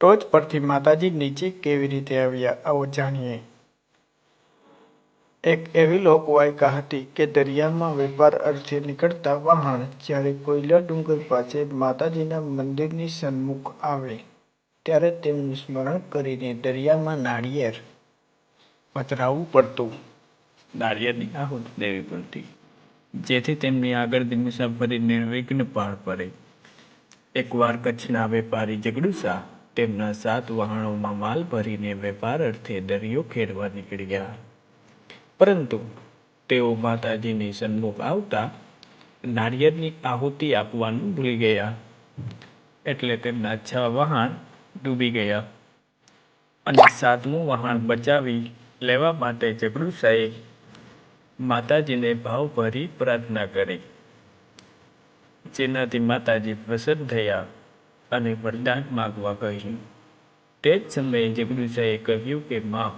ટોચ પરથી માતાજી નીચે કેવી રીતે આવ્યા, આવો જાણીએ. એક એવી લોકવાયકા હતી કે દરિયામાં વેપાર અર્થે નીકળતા વહાણ જ્યારે કોયલા ડુંગર પાસે માતાજીના મંદિરની સન્મુખ આવે, ત્યારે તેમનું સ્મરણ કરીને દરિયામાં નાળિયેર પધરાવવું પડતું. નાળિયેરની આહુત દેવી પડતી જેથી તેમની આગળની મુસાફરી નિર્વિઘ્ન પાર પડે. એકવાર કચ્છના વેપારી જગડુશા તેમના સાત વહાણોમાં માલ ભરીને વેપાર અર્થે દરિયો ખેડવા નીકળ્યા પરંતુ તેઓ માતાજીની સન્મુખ આવતા નારિયેળની આહુતિ આપવાનું ભૂલી ગયા. એટલે તેમના છ વહાણ ડૂબી ગયા અને સાતમું વહાણ બચાવી લેવા માટે જગડુશાએ માતાજીને ભાવભરી પ્રાર્થના કરી. જેનાથી માતાજી પ્રસન્ન થયા. અને વરદાન માગવા કહ્યું. તે જ સમયે જગડુશાએ કહ્યું કે, મા,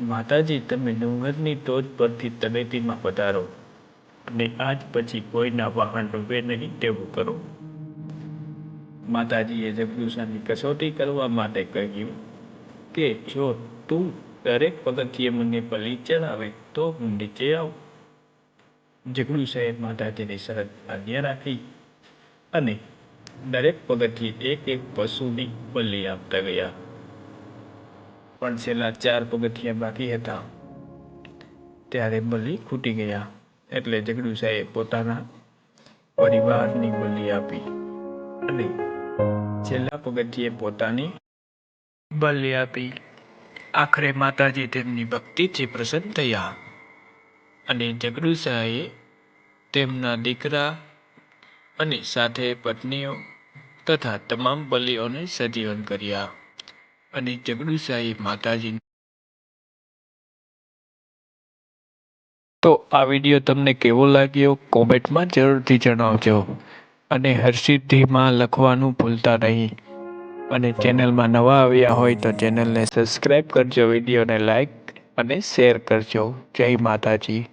માતાજી, તમે ડુંગરની ટોચ પરથી તળેટીમાં પધારો અને આજ પછી કોઈના વાહન ડૂબે નહીં તેવું કરો. માતાજીએ જગદુશાની કસોટી કરવા માટે કહ્યું કે, જો તું દરેક પગથિયે મને બલિ ચડાવે, તો હું નીચે આવું. જગડુશાએ માતાજીની શરત માન્ય રાખી અને દરેક પગથિયે એક એક પશુની બલિ આપતા ગયા. પણ છેલ્લા ચાર પગથિયા બાકી હતા. ત્યારે બલિ ખૂટી ગયા. એટલે જગડુશાએ પોતાના પરિવારની બલિ આપી. અને છેલ્લા પગથિયે પોતાની બલિ આપી. આખરે માતાજી તેમની ભક્તિથી પ્રસન્ન થયા. અને જગડુશાએ તેમના દીકરા અને સાથે પત્નીઓ તથા તમામ બલિઓને સજીવન કર્યા. અને જગડુશાહી માતાજી તો આ વીડિયો તમને કેવો લાગ્યો? કોમેન્ટમાં જરૂરથી જણાવજો. અને હરસિદ્ધિમાં લખવાનું ભૂલતા નહીં. અને ચેનલમાં નવા આવ્યા હોય તો ચેનલને સબસ્ક્રાઈબ કરજો, વિડીયોને લાઈક અને શેર કરજો. જય માતાજી.